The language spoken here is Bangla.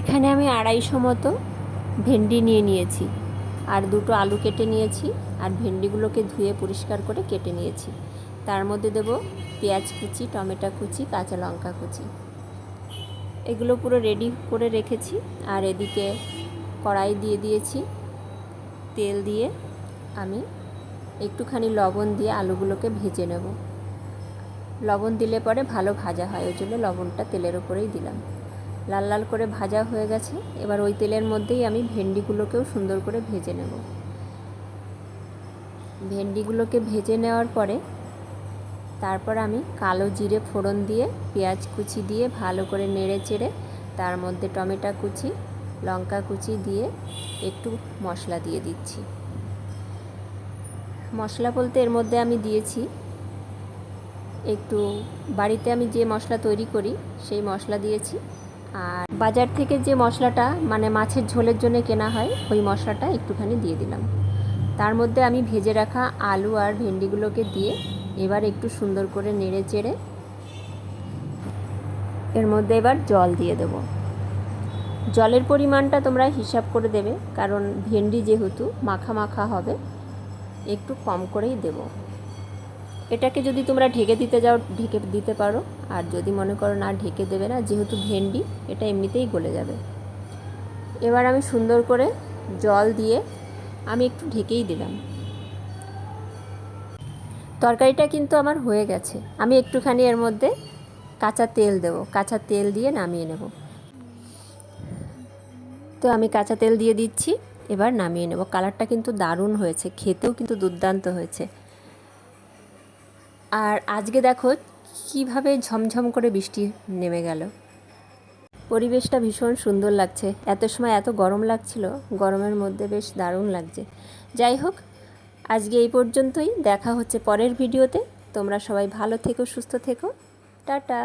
এখানে আমি আড়াইশো মতো ভেন্ডি নিয়ে নিয়েছি। আর দুটো আলু কেটে নিয়েছি আর ভেন্ডিগুলোকে ধুয়ে পরিষ্কার করে কেটে নিয়েছি। তার মধ্যে দেব পেঁয়াজ কুচি, টমেটো কুচি, কাঁচা লঙ্কা কুচি। এগুলো পুরো রেডি করে রেখেছি আর এদিকে কড়াই দিয়ে দিয়েছি। তেল দিয়ে আমি একটুখানি লবণ দিয়ে আলুগুলোকে ভেজে নেব। লবণ দিলে পরে ভালো ভাজা হয়, ওই জন্য লবণটা তেলের ওপরেই দিলাম। লাল লাল করে ভাজা হয়ে গেছে। এবার ওই তেলের মধ্যেই আমি ভেন্ডিগুলোকেও সুন্দর করে ভেজে নেব। ভেন্ডিগুলোকে ভেজে নেওয়ার পরে তারপর আমি কালো জিরে ফোড়ন দিয়ে, পেঁয়াজ কুচি দিয়ে ভালো করে নেড়ে চেড়ে তার মধ্যে টমেটো কুচি, লঙ্কা কুচি দিয়ে একটু মশলা দিয়ে দিচ্ছি। মশলা বলতে এর মধ্যে আমি দিয়েছি একটু, বাড়িতে আমি যে মশলা তৈরি করি সেই মশলা দিয়েছি। আর বাজার থেকে যে মশলাটা মানে মাছের ঝোলের জন্য কেনা হয়, ওই মশলাটা একটুখানি দিয়ে দিলাম। তার মধ্যে আমি ভেজে রাখা আলু আর ভেন্ডিগুলোকে দিয়ে এবার একটু সুন্দর করে নেড়ে চেড়ে এর মধ্যে এবার জল দিয়ে দেবো। জলের পরিমাণটা তোমরা হিসাব করে দেবে, কারণ ভেন্ডি যেহেতু মাখা মাখা হবে, একটু কম করেই দেব। এটাকে যদি তোমরা ঢেকে দিতে যাও, ঢেকে দিতে পারো। আর যদি মনে করো না ঢেকে দেবে না, যেহেতু ভেন্ডি, এটা এমনিতেই গলে যাবে। এবার আমি সুন্দর করে জল দিয়ে আমি একটু ঢেকেই দিলাম। তরকারিটা কিন্তু আমার হয়ে গেছে। আমি একটুখানি এর মধ্যে কাঁচা তেল দেবো। কাঁচা তেল দিয়ে নামিয়ে নেব। তো আমি কাঁচা তেল দিয়ে দিচ্ছি। এবার নামিয়ে নেব। কালারটা কিন্তু দারুণ হয়েছে। খেতেও কিন্তু দুর্দান্ত হয়েছে। আর আজকে দেখো কীভাবে ঝমঝম করে বৃষ্টি নেমে গেল। পরিবেশটা ভীষণ সুন্দর লাগছে। এত সময় এত গরম লাগছিল, গরমের মধ্যে বেশ দারুণ লাগছে। যাই হোক, আজকে এই পর্যন্তই। দেখা হচ্ছে পরের ভিডিওতে। তোমরা সবাই ভালো থেকো, সুস্থ থেকো। টাটা।